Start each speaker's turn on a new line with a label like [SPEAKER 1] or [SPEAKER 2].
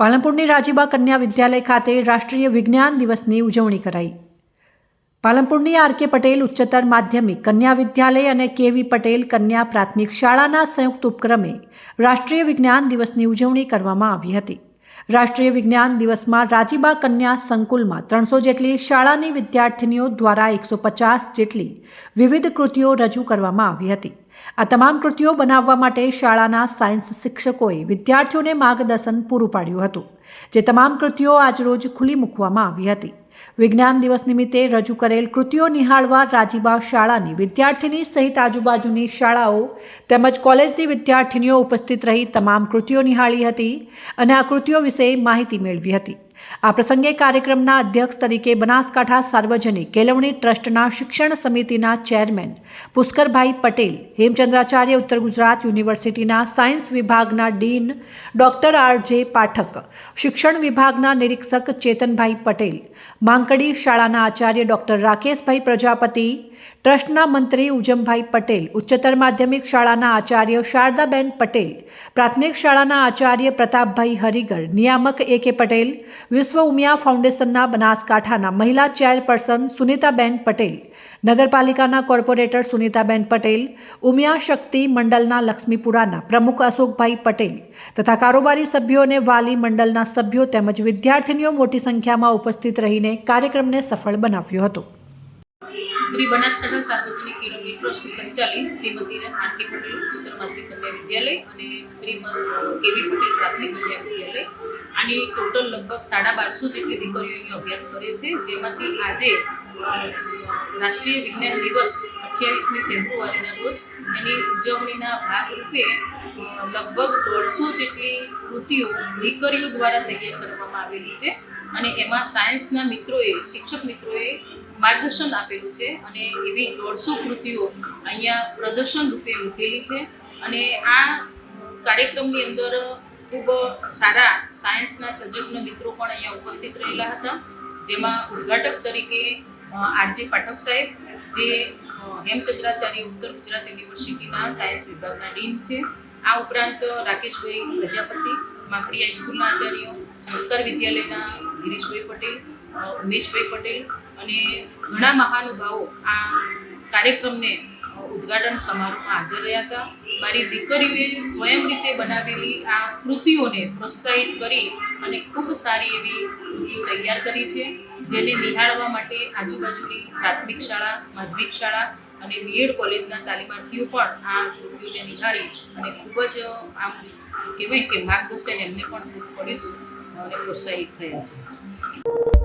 [SPEAKER 1] પાલનપુરની રાજીબા કન્યા વિદ્યાલય ખાતે રાષ્ટ્રીય વિજ્ઞાન દિવસની ઉજવણી કરાઈ. પાલનપુરની આર કે પટેલ ઉચ્ચતર માધ્યમિક કન્યા વિદ્યાલય અને કેવી પટેલ કન્યા પ્રાથમિક શાળાના સંયુક્ત ઉપક્રમે રાષ્ટ્રીય વિજ્ઞાન દિવસની ઉજવણી કરવામાં આવી હતી. રાષ્ટ્રીય વિજ્ઞાન દિવસમાં રાજીબા કન્યા સંકુલમાં ત્રણસો જેટલી શાળાની વિદ્યાર્થીનીઓ દ્વારા એકસો પચાસ જેટલી વિવિધ કૃતિઓ રજૂ કરવામાં આવી હતી. આ તમામ કૃતિઓ બનાવવા માટે શાળાના સાયન્સ શિક્ષકોએ વિદ્યાર્થીઓને માર્ગદર્શન પૂરું પાડ્યું હતું, જે તમામ કૃતિઓ આજરોજ ખુલ્લી મૂકવામાં આવી હતી. વિજ્ઞાન દિવસ નિમિત્તે રજૂ કરેલ કૃતિઓ નિહાળવા રાજીબા શાળાની વિદ્યાર્થીની સહિત આજુબાજુની શાળાઓ તેમજ કોલેજની વિદ્યાર્થીનીઓ ઉપસ્થિત રહી તમામ કૃતિઓ નિહાળી હતી અને આ કૃતિઓ વિશે માહિતી મેળવી હતી. આ પ્રસંગે કાર્યક્રમના અધ્યક્ષ તરીકે બનાસકાંઠા સાર્વજનિક કેળવણી ટ્રસ્ટના શિક્ષણ સમિતિના ચેરમેન પુષ્કરભાઈ પટેલ, હેમચંદ્રાચાર્ય ઉત્તર ગુજરાત યુનિવર્સિટીના સાયન્સ વિભાગના ડીન ડોક્ટર આર જે પાઠક, શિક્ષણ વિભાગના નિરીક્ષક ચેતનભાઈ પટેલ, માંકડી શાળાના આચાર્ય ડોક્ટર રાકેશભાઈ પ્રજાપતિ, ટ્રસ્ટના મંત્રી ઉજમભાઈ પટેલ, ઉચ્ચતર માધ્યમિક શાળાના આચાર્ય શારદાબેન પટેલ, પ્રાથમિક શાળાના આચાર્ય પ્રતાપભાઈ હરિગર, નિયામક એ કે પટેલ વિશ્વ ઉમિયા ફાઉન્ડેશનના બનાસકાંઠાના મહિલા ચેરપર્સન સુનીતાબેન પટેલ, નગરપાલિકાના કોર્પોરેટર સુનીતાબેન પટેલ, ઉમિયા શક્તિ મંડળના લક્ષ્મીપુરાના પ્રમુખ અશોકભાઈ પટેલ તથા કારોબારી સભ્યો અને વાલી મંડળના સભ્યો તેમજ વિદ્યાર્થીનીઓ મોટી સંખ્યામાં ઉપસ્થિત રહીને કાર્યક્રમને સફળ બનાવ્યો હતો.
[SPEAKER 2] શ્રી બનાસકાંઠા સાર્વજનિક કેળવણી ટ્રસ્ટ સંચાલિત શ્રીમતી આર પટેલ ઉચ્ચતર માધ્યમિક કન્યા વિદ્યાલય અને શ્રીમદ કેવી પટેલ પ્રાથમિક કન્યા વિદ્યાલય આની ટોટલ લગભગ સાડા બારસો જેટલી દીકરીઓ અહીં અભ્યાસ કરે છે, જેમાંથી આજે રાષ્ટ્રીય વિજ્ઞાન દિવસ અઠ્યાવીસમી ફેબ્રુઆરીના રોજ એની ઉજવણીના ભાગરૂપે લગભગ દોઢસો જેટલી કૃતિઓ દીકરીઓ દ્વારા તૈયાર કરવામાં આવેલી છે અને એમાં સાયન્સના મિત્રોએ, શિક્ષક મિત્રોએ માર્ગદર્શન આપેલું છે અને એવી દોઢસો કૃતિઓ અહીંયા પ્રદર્શન રૂપે મૂકેલી છે અને આ કાર્યક્રમની અંદર ખૂબ સારા સાયન્સના તજજ્ઞ મિત્રો પણ અહીંયા ઉપસ્થિત રહેલા હતા, જેમાં ઉદ્ઘાટક તરીકે આરજે પાઠક સાહેબ, જે હેમચંદ્રાચાર્ય ઉત્તર ગુજરાત યુનિવર્સિટીના સાયન્સ વિભાગના ડીન છે. આ ઉપરાંત રાકેશભાઈ પ્રજાપતિ, માખડીયા હાઈસ્કૂલના આચાર્યો, સંસ્કાર વિદ્યાલયના ગિરીશભાઈ પટેલ ઉમેશભાઈ પટેલ અને ઘણા મહાનુભાવો આ કાર્યક્રમને ઉદ્ઘાટન સમારોહમાં હાજર રહ્યા હતા. મારી દીકરીઓએ સ્વયં રીતે બનાવેલી આ કૃતિઓને પ્રોત્સાહિત કરી અને ખૂબ સારી એવી કૃતિઓ તૈયાર કરી છે, જેને નિહાળવા માટે આજુબાજુની પ્રાથમિક શાળા, માધ્યમિક શાળા અને બીએડ કોલેજના તાલીમાર્થીઓ પણ આ કૃતિઓને નિહાળી અને ખૂબ જ, આમ કહેવાય કે માર્ગદર્શન એમને પણ પડ્યું હતું અને પ્રોત્સાહિત થયા છે.